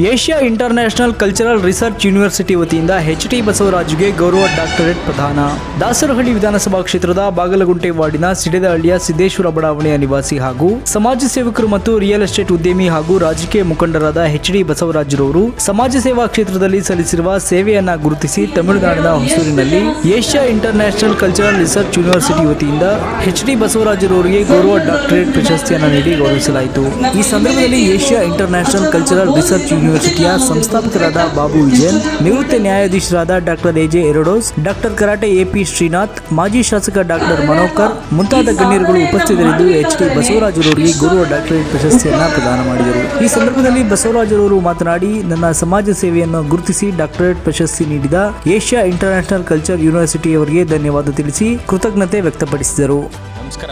Asia international cultural research university ವತಿಯಿಂದ H T ಬಸವರಾಜುಗೆ ಗೌರವ ಡಾಕ್ಟರೇಟ್ ಪ್ರದಾನ ದಾಸರಹಳ್ಳಿ ವಿಧಾನಸಭಾ ಕ್ಷೇತ್ರದ ಬಾಗಲಗುಂಟೆ ವಾರ್ಡಿನ ಸಿಡೆದಹಳ್ಳಿಯ ಸಿದ್ದೇಶ್ವರ ಬಡಾವಣೆಯ ನಿವಾಸಿ ಹಾಗೂ ಸಮಾಜ ಸೇವಕರು ಮತ್ತು ರಿಯಲ್ ಎಸ್ಟೇಟ್ ಉದ್ಯಮಿ ಹಾಗೂ ರಾಜಕೀಯ ಮುಖಂಡರಾದ ಎಚ್ ಡಿ ಬಸವರಾಜರವರು ಸಮಾಜ ಸೇವಾ ಕ್ಷೇತ್ರದಲ್ಲಿ ಸಲ್ಲಿಸಿರುವ ಸೇವೆಯನ್ನ ಗುರುತಿಸಿ ತಮಿಳುನಾಡಿನ ಹೊಸೂರಿನಲ್ಲಿ Asia international cultural research university ವತಿಯಿಂದ ಎಚ್ ಡಿ ಬಸವರಾಜರವರಿಗೆ ಗೌರವ ಡಾಕ್ಟರೇಟ್ ಪ್ರಶಸ್ತಿಯನ್ನು ನೀಡಿ ಗೌರವಿಸಲಾಯಿತು. ಈ ಸಂದರ್ಭದಲ್ಲಿ ಏಷ್ಯಾ ಇಂಟರ್ನ್ಯಾಷನಲ್ ಕಲ್ಚರಲ್ ರಿಸರ್ಚ್ ಯೂನಿವರ್ಸಿಟಿಯ ಸಂಸ್ಥಾಪಕರಾದ ಬಾಬು ವಿಜಯನ್, ನಿವೃತ್ತ ನ್ಯಾಯಾಧೀಶರಾದ doctor AJ ಎರಡೋಸ್, doctor karate AP Srinath, ಮಾಜಿ ಶಾಸಕ ಡಾಕ್ಟರ್ ಮನೋಕರ್, ಮುಂತಾದ ಗಣ್ಯರುಗಳು ಉಪಸ್ಥಿತರಿದ್ದು ಎಚ್ ಡಿ ಬಸವರಾಜರವರಿಗೆ ಗೌರವ ಡಾಕ್ಟರೇಟ್ ಪ್ರಶಸ್ತಿಯನ್ನು ಪ್ರದಾನ ಮಾಡಿದರು. ಈ ಸಂದರ್ಭದಲ್ಲಿ ಬಸವರಾಜರವರು ಮಾತನಾಡಿ, ನನ್ನ ಸಮಾಜ ಸೇವೆಯನ್ನು ಗುರುತಿಸಿ ಡಾಕ್ಟರೇಟ್ ಪ್ರಶಸ್ತಿ ನೀಡಿದ ಏಷ್ಯಾ ಇಂಟರ್ನ್ಯಾಷನಲ್ ಕಲ್ಚರ್ ಯೂನಿವರ್ಸಿಟಿಯವರಿಗೆ ಧನ್ಯವಾದ ತಿಳಿಸಿ ಕೃತಜ್ಞತೆ ವ್ಯಕ್ತಪಡಿಸಿದರು. ನಮಸ್ಕಾರ.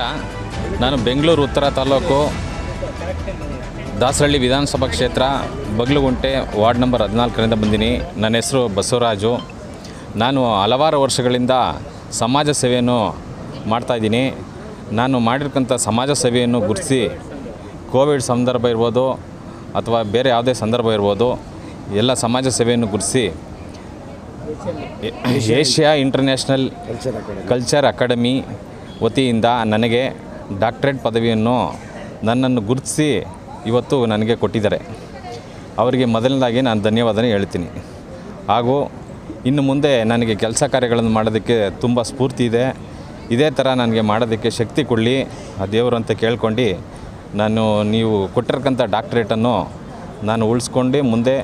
ನಾನು ಬೆಂಗಳೂರು ಉತ್ತರ ತಾಲೂಕು ದಾಸರಳ್ಳಿ ವಿಧಾನಸಭಾ ಕ್ಷೇತ್ರ, ಬಗ್ಲುಗುಂಟೆ ವಾರ್ಡ್ ನಂಬರ್ ಹದಿನಾಲ್ಕರಿಂದ ಬಂದೀನಿ. ನನ್ನ ಹೆಸರು ಬಸವರಾಜು. ನಾನು ಹಲವಾರು ವರ್ಷಗಳಿಂದ ಸಮಾಜ ಸೇವೆಯನ್ನು ಮಾಡ್ತಾಯಿದ್ದೀನಿ ನಾನು ಮಾಡಿರ್ತಕ್ಕಂಥ ಸಮಾಜ ಸೇವೆಯನ್ನು ಗುರುತಿಸಿ ಕೋವಿಡ್ ಸಂದರ್ಭ ಇರ್ಬೋದು ಅಥವಾ ಬೇರೆ ಯಾವುದೇ ಸಂದರ್ಭ ಇರ್ಬೋದು, ಎಲ್ಲ ಸಮಾಜ ಸೇವೆಯನ್ನು ಗುರುತಿಸಿ ಏಷ್ಯಾ ಇಂಟರ್ನ್ಯಾಷನಲ್ ಕಲ್ಚರ್ ಅಕಾಡೆಮಿ ವತಿಯಿಂದ ನನಗೆ ಡಾಕ್ಟ್ರೇಟ್ ಪದವಿಯನ್ನು ನನ್ನನ್ನು ಗುರುತಿಸಿ ಇವತ್ತು ನನಗೆ ಕೊಟ್ಟಿದ್ದಾರೆ. ಅವರಿಗೆ ಮೊದಲನೇದಾಗಿ ನಾನು ಧನ್ಯವಾದನೆ ಹೇಳ್ತೀನಿ. ಹಾಗೂ ಇನ್ನು ಮುಂದೆ ನನಗೆ ಕೆಲಸ ಕಾರ್ಯಗಳನ್ನು ಮಾಡೋದಕ್ಕೆ ತುಂಬ ಸ್ಫೂರ್ತಿ ಇದೆ. ಇದೇ ಥರ ನನಗೆ ಮಾಡೋದಕ್ಕೆ ಶಕ್ತಿ ಕೊಡಲಿ. ಆ ದೇವರು ಅಂತ ಕೇಳ್ಕೊಂಡು ನಾನು ನೀವು ಕೊಟ್ಟಿರ್ತಕ್ಕಂಥ ಡಾಕ್ಟ್ರೇಟನ್ನು ನಾನು ಉಳಿಸ್ಕೊಂಡು ಮುಂದೆ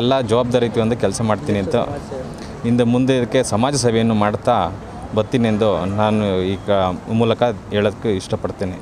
ಎಲ್ಲ ಜವಾಬ್ದಾರಿಯುತವಾಗಿ ಕೆಲಸ ಮಾಡ್ತೀನಿ ಅಂತ ಇಂದ ಮುಂದೆ ಇದಕ್ಕೆ ಸಮಾಜ ಸೇವೆಯನ್ನು ಮಾಡ್ತಾ ಬರ್ತೀನಿ ಎಂದು ನಾನು ಈ ಮೂಲಕ ಹೇಳೋದಕ್ಕೆ ಇಷ್ಟಪಡ್ತೇನೆ.